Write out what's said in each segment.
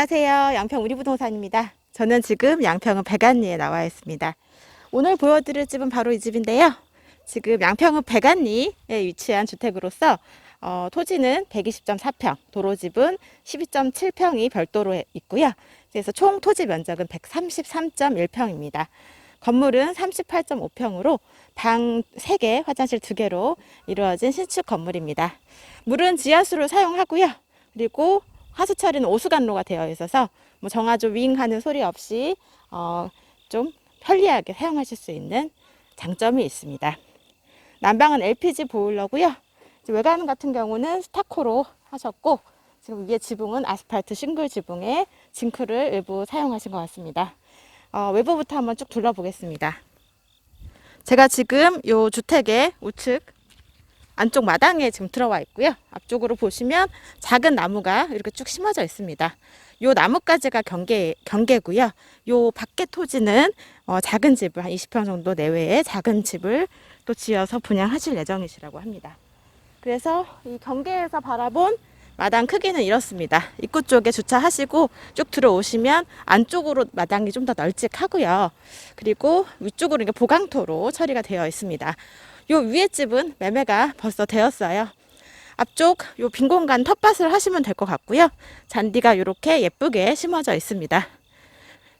안녕하세요. 양평 우리부동산입니다. 저는 지금 양평은 백안리에 나와 있습니다. 오늘 보여드릴 집은 바로 이 집인데요. 지금 양평은 백안리에 위치한 주택으로서 어, 토지는 120.4평, 도로집은 12.7평이 별도로 있고요. 그래서 총 토지 면적은 133.1평입니다. 건물은 38.5평으로 방 3개, 화장실 2개로 이루어진 신축 건물입니다. 물은 지하수를 사용하고요. 그리고 하수 처리는 오수관로가 되어 있어서 뭐 정화조 윙 하는 소리 없이 어, 좀 편리하게 사용하실 수 있는 장점이 있습니다. 난방은 LPG 보일러고요. 외관 같은 경우는 스타코로 하셨고 지금 위에 지붕은 아스팔트 싱글 지붕에 징크를 일부 사용하신 것 같습니다. 어, 외부부터 한번 쭉 둘러보겠습니다. 제가 지금 이 주택의 우측 안쪽 마당에 지금 들어와 있고요. 앞쪽으로 보시면 작은 나무가 이렇게 쭉 심어져 있습니다. 요 나무까지가 경계, 경계고요. 요 밖에 토지는 어, 작은 집을 한 20평 정도 내외의 작은 집을 또 지어서 분양하실 예정이시라고 합니다. 그래서 이 경계에서 바라본 마당 크기는 이렇습니다. 입구 쪽에 주차하시고 쭉 들어오시면 안쪽으로 마당이 좀 더 널찍하고요. 그리고 위쪽으로 이게 보강토로 처리가 되어 있습니다. 요 위에 집은 매매가 벌써 되었어요. 앞쪽 요 빈 공간 텃밭을 하시면 될 것 같고요. 잔디가 이렇게 예쁘게 심어져 있습니다.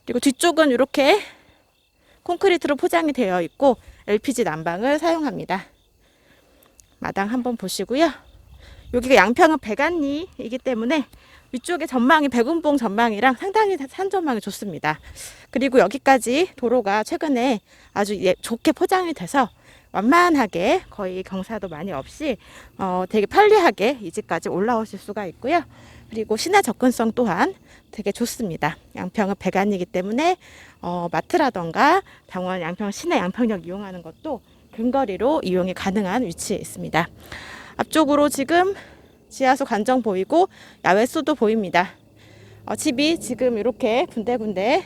그리고 뒤쪽은 이렇게 콘크리트로 포장이 되어 있고 LPG 난방을 사용합니다. 마당 한번 보시고요. 여기가 양평은 백안리이기 때문에 위쪽에 전망이 백운봉 전망이랑 상당히 산 전망이 좋습니다. 그리고 여기까지 도로가 최근에 아주 예, 좋게 포장이 돼서 완만하게 거의 경사도 많이 없이 어, 되게 편리하게 이 집까지 올라오실 수가 있고요. 그리고 시내 접근성 또한 되게 좋습니다. 양평은 백안이기 때문에 어, 마트라던가 병원 양평 시내 양평역 이용하는 것도 근거리로 이용이 가능한 위치에 있습니다. 앞쪽으로 지금 지하수 관정 보이고 야외수도 보입니다. 어, 집이 지금 이렇게 군데군데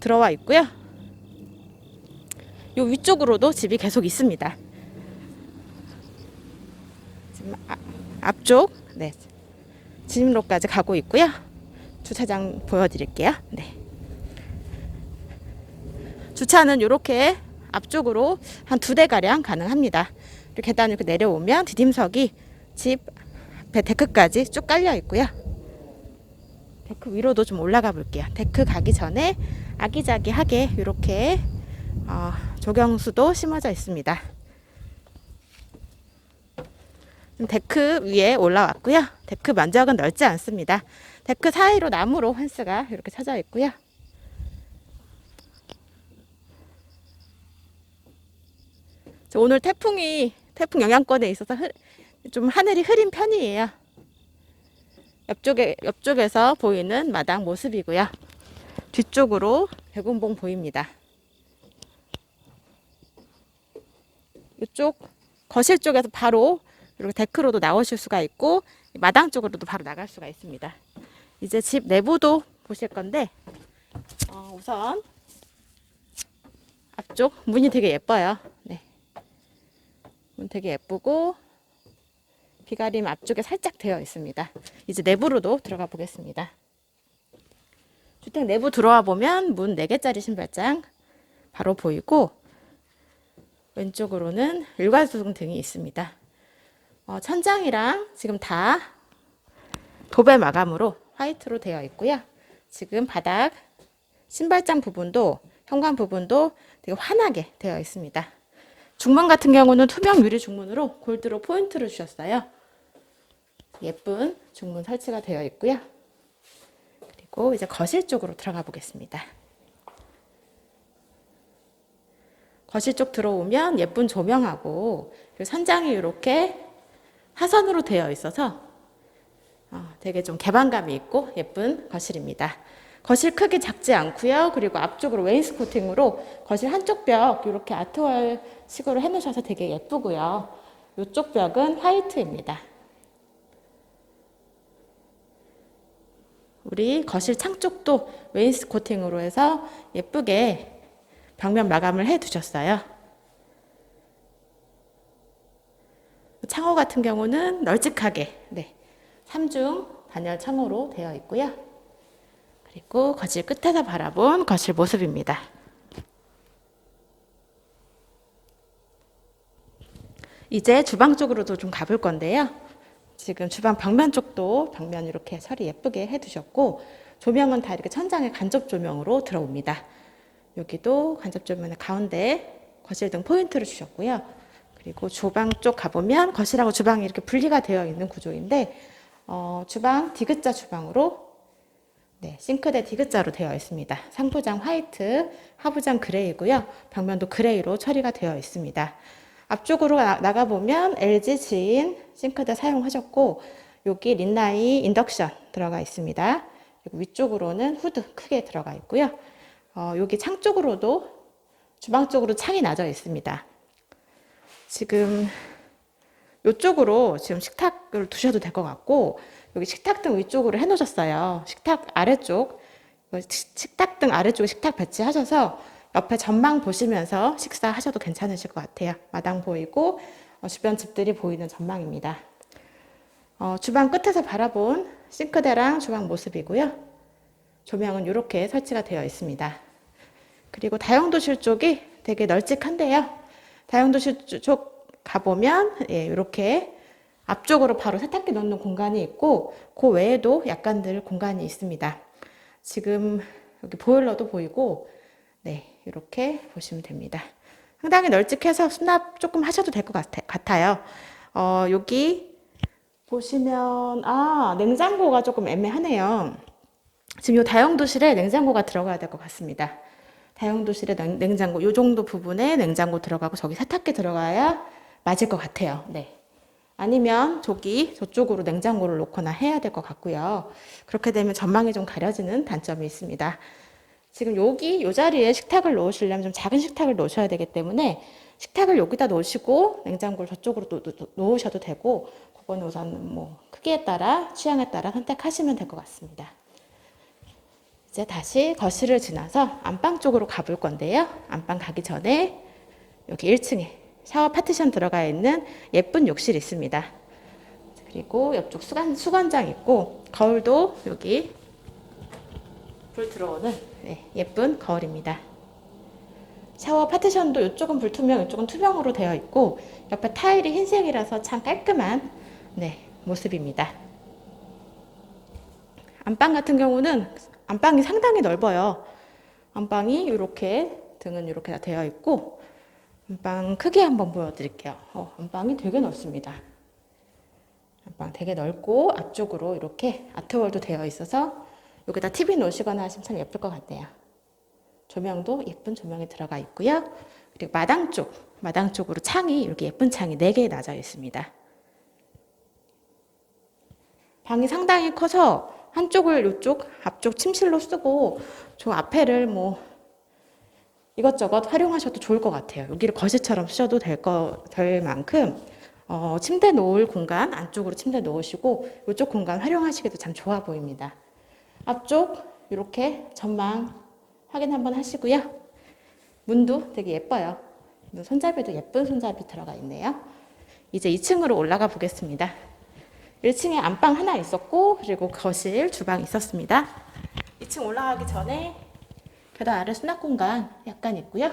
들어와 있고요. 요 위쪽으로도 집이 계속 있습니다. 지금 아, 앞쪽 네 진입로까지 가고 있고요. 주차장 보여드릴게요. 네. 주차는 이렇게 앞쪽으로 한 두 대 가량 가능합니다. 이렇게 계단 이렇게 내려오면 디딤석이 집 앞에 데크까지 쭉 깔려 있고요. 데크 위로도 좀 올라가 볼게요. 데크 가기 전에 아기자기하게 이렇게 어, 조경수도 심어져 있습니다. 데크 위에 올라왔고요. 데크 면적은 넓지 않습니다. 데크 사이로 나무로 펜스가 이렇게 쳐져 있고요. 오늘 태풍이 태풍 영향권에 있어서 흐, 좀 하늘이 흐린 편이에요. 옆쪽에 옆쪽에서 보이는 마당 모습이고요. 뒤쪽으로 백운봉 보입니다. 이쪽 거실 쪽에서 바로 이렇게 데크로도 나오실 수가 있고 마당 쪽으로도 바로 나갈 수가 있습니다. 이제 집 내부도 보실 건데 어, 우선 앞쪽 문이 되게 예뻐요. 네. 문 되게 예쁘고 비가림 앞쪽에 살짝 되어 있습니다. 이제 내부로도 들어가 보겠습니다. 주택 내부 들어와 보면 문 4개짜리 신발장 바로 보이고 왼쪽으로는 일괄소등 등이 있습니다. 어, 천장이랑 지금 다 도배 마감으로 화이트로 되어 있고요. 지금 바닥 신발장 부분도 현관 부분도 되게 환하게 되어 있습니다. 중문 같은 경우는 투명 유리 중문으로 골드로 포인트를 주셨어요. 예쁜 중문 설치가 되어 있고요. 그리고 이제 거실 쪽으로 들어가 보겠습니다. 거실 쪽 들어오면 예쁜 조명하고 선장이 이렇게 하선으로 되어 있어서 어, 되게 좀 개방감이 있고 예쁜 거실입니다. 거실 크기 작지 않고요. 그리고 앞쪽으로 웨인스코팅으로 거실 한쪽 벽 이렇게 아트월 식으로 해놓으셔서 되게 예쁘고요. 이쪽 벽은 화이트입니다. 우리 거실 창 쪽도 웨인스코팅으로 해서 예쁘게 벽면 마감을 해 두셨어요. 창호 같은 경우는 널찍하게 네, 3중 단열 창호로 되어 있고요. 그리고 거실 끝에서 바라본 거실 모습입니다. 이제 주방 쪽으로도 좀 가볼 건데요. 지금 주방 벽면 쪽도 벽면 이렇게 처리 예쁘게 해두셨고 조명은 다 이렇게 천장에 간접 조명으로 들어옵니다. 여기도 간접 조명의 가운데 거실 등 포인트를 주셨고요. 그리고 주방 쪽 가보면 거실하고 주방이 이렇게 분리가 되어 있는 구조인데 어, 주방 디귿자 주방으로 네, 싱크대 디귿자로 되어 있습니다. 상부장 화이트, 하부장 그레이고요. 벽면도 그레이로 처리가 되어 있습니다. 앞쪽으로 나, 나가보면 LG 지인 싱크대 사용하셨고 여기 린나이 인덕션 들어가 있습니다. 그리고 위쪽으로는 후드 크게 들어가 있고요. 어, 여기 창 쪽으로도 주방 쪽으로 창이 나져 있습니다. 지금 이쪽으로 지금 식탁을 두셔도 될 것 같고 여기 식탁 등 위쪽으로 해놓으셨어요. 식탁 아래쪽 어, 식- 식탁 등 아래쪽에 식탁 배치하셔서 옆에 전망 보시면서 식사하셔도 괜찮으실 것 같아요. 마당 보이고 어, 주변 집들이 보이는 전망입니다. 어, 주방 끝에서 바라본 싱크대랑 주방 모습이고요. 조명은 이렇게 설치가 되어 있습니다. 그리고 다용도실 쪽이 되게 널찍한데요. 다용도실 쪽 가보면 예, 이렇게 앞쪽으로 바로 세탁기 넣는 공간이 있고 그 외에도 약간들 공간이 있습니다. 지금 여기 보일러도 보이고 네 이렇게 보시면 됩니다. 상당히 널찍해서 수납 조금 하셔도 될 것 같아요. 어, 여기 보시면 아 냉장고가 조금 애매하네요. 지금 이 다용도실에 냉장고가 들어가야 될 것 같습니다. 다용도실에 냉- 냉장고 이 정도 부분에 냉장고 들어가고 저기 세탁기 들어가야 맞을 것 같아요. 네. 아니면 저기 저쪽으로 냉장고를 놓거나 해야 될 것 같고요. 그렇게 되면 전망이 좀 가려지는 단점이 있습니다. 지금 여기 이 자리에 식탁을 놓으시려면 좀 작은 식탁을 놓으셔야 되기 때문에 식탁을 여기다 놓으시고 냉장고를 저쪽으로 놓, 놓, 놓으셔도 되고 그거는 우선 뭐 크기에 따라 취향에 따라 선택하시면 될 것 같습니다. 이제 다시 거실을 지나서 안방 쪽으로 가볼 건데요. 안방 가기 전에 여기 1층에 샤워 파티션 들어가 있는 예쁜 욕실 있습니다. 그리고 옆쪽 수건, 수건장 있고 거울도 여기 불 들어오는 네, 예쁜 거울입니다. 샤워 파티션도 이쪽은 불투명, 이쪽은 투명으로 되어 있고 옆에 타일이 흰색이라서 참 깔끔한 네, 모습입니다. 안방 같은 경우는 안방이 상당히 넓어요. 안방이 이렇게 등은 이렇게 다 되어 있고 안방 크게 한번 보여드릴게요. 어, 안방이 되게 넓습니다. 안방 되게 넓고 앞쪽으로 이렇게 아트월도 되어 있어서 여기다 TV 놓으시거나 하시면 참 예쁠 것 같네요. 조명도 예쁜 조명이 들어가 있고요. 그리고 마당 쪽, 마당 쪽으로 창이 이렇게 예쁜 창이 4개 나져 있습니다. 방이 상당히 커서 한쪽을 이쪽 앞쪽 침실로 쓰고 저 앞에를 뭐 이것저것 활용하셔도 좋을 것 같아요. 여기를 거실처럼 쓰셔도 될, 거, 될 만큼 어, 침대 놓을 공간 안쪽으로 침대 놓으시고 이쪽 공간 활용하시기도 참 좋아 보입니다. 앞쪽 이렇게 전망 확인 한번 하시고요. 문도 되게 예뻐요. 손잡이도 예쁜 손잡이 들어가 있네요. 이제 2층으로 올라가 보겠습니다. 1층에 안방 하나 있었고 그리고 거실, 주방 있었습니다. 2층 올라가기 전에 계단 아래 수납 공간 약간 있고요.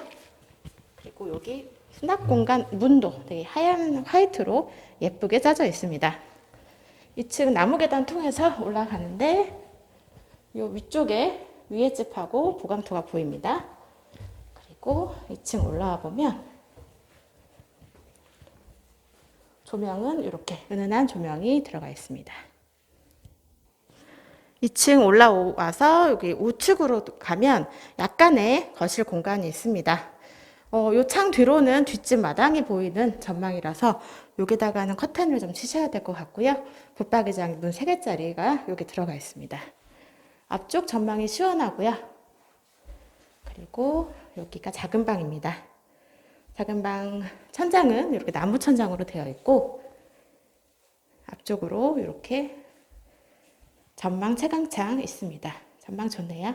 그리고 여기 수납 공간 문도 되게 하얀 화이트로 예쁘게 짜져 있습니다. 2층 나무 계단 통해서 올라가는데 이 위쪽에 위에 집하고 보강토가 보입니다. 그리고 2층 올라와 보면 조명은 이렇게 은은한 조명이 들어가 있습니다. 2층 올라와서 여기 우측으로 가면 약간의 거실 공간이 있습니다. 어, 요창 뒤로는 뒷집 마당이 보이는 전망이라서 여기다가는 커튼을 좀 치셔야 될 것 같고요. 붙박이장 문 3개짜리가 여기 들어가 있습니다. 앞쪽 전망이 시원하고요. 그리고 여기가 작은 방입니다. 작은 방 천장은 이렇게 나무 천장으로 되어 있고 앞쪽으로 이렇게 전망 채광창 있습니다. 전망 좋네요.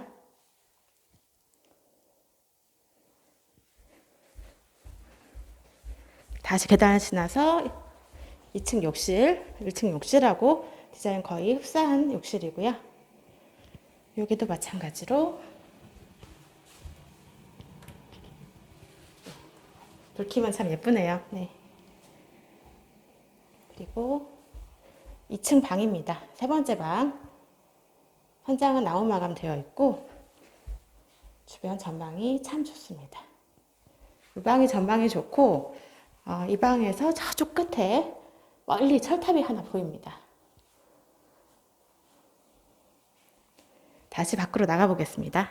다시 계단을 지나서 2층 욕실, 1층 욕실하고 디자인 거의 흡사한 욕실이고요. 여기도 마찬가지로 불키면 참 예쁘네요. 네. 그리고 2층 방입니다. 세 번째 방. 현장은 나무 마감 되어 있고 주변 전망이 참 좋습니다. 이 방이 전망이 좋고 어, 이 방에서 저쪽 끝에 멀리 철탑이 하나 보입니다. 다시 밖으로 나가 보겠습니다.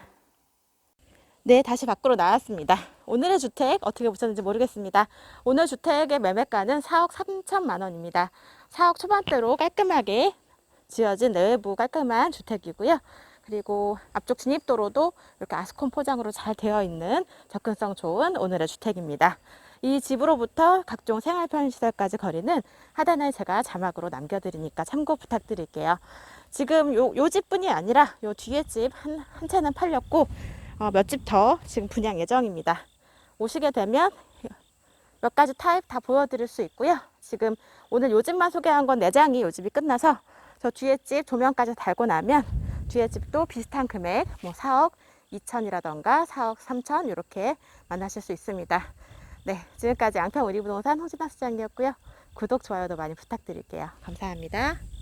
네, 다시 밖으로 나왔습니다. 오늘의 주택 어떻게 보셨는지 모르겠습니다. 오늘 주택의 매매가는 4억 3천만 원입니다. 4억 초반대로 깔끔하게 지어진 내외부 깔끔한 주택이고요. 그리고 앞쪽 진입도로도 이렇게 아스콘 포장으로 잘 되어 있는 접근성 좋은 오늘의 주택입니다. 이 집으로부터 각종 생활 편의시설까지 거리는 하단에 제가 자막으로 남겨드리니까 참고 부탁드릴게요. 지금 요, 요 집뿐이 아니라 요 뒤에 집 한, 한 채는 팔렸고 어, 몇집 더 지금 분양 예정입니다. 오시게 되면 몇 가지 타입 다 보여드릴 수 있고요. 지금 오늘 요 집만 소개한 건 4장이 요 집이 끝나서 저 뒤에 집 조명까지 달고 나면 뒤에 집도 비슷한 금액 뭐 4억 2천이라던가 4억 3천 이렇게 만나실 수 있습니다. 네, 지금까지 양평 우리부동산 홍진아 수장이었고요. 구독, 좋아요도 많이 부탁드릴게요. 감사합니다.